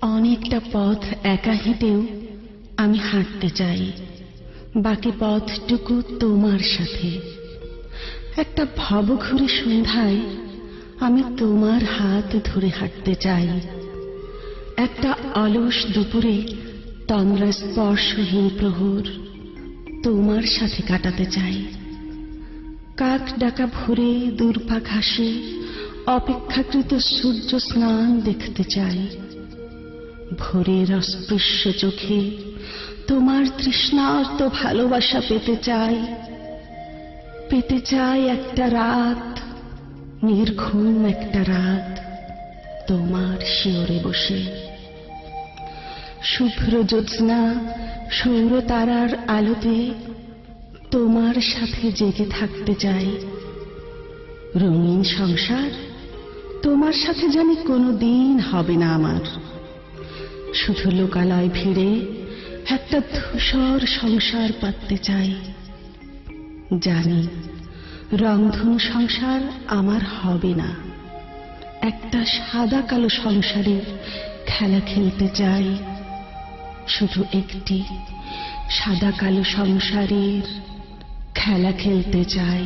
অনেকটা পথ একা হেঁটেও আমি হাঁটতে চাই। বাকি পথটুকু তোমার সাথে। একটা ভবঘুরে সন্ধ্যায় আমি তোমার হাত ধরে হাঁটতে চাই। একটা অলস দুপুরে তন্দ্রা স্পর্শহীন প্রহর তোমার সাথে কাটাতে চাই। কাক ডাকা ভোরে দূর্পা ঘাসে অপেক্ষাকৃত সূর্য স্নান দেখতে চাই। ভোরের অস্পৃশ্য চোখে তোমার তৃষ্ণার্ত ভালোবাসা পেতে চাই। পেতে চাই একটা রাত, নির্ঘুম একটা রাত তোমার শিওরে বসে। শুভ্র জ্যোৎস্না সৌর তারার আলোতে তোমার সাথে জেগে থাকতে চাই। রঙিন সংসার তোমার সাথে জানি কোনো দিন হবে না আমার। শুধু লোকালয় ফিরে একটা ধূসর সংসার পাততে চাই। জানি রংধনু সংসার আমার হবে না। একটা সাদা কালো সংসারে খেলা খেলতে চাই। শুধু একটি সাদা কালো সংসারের খেলা খেলতে চাই।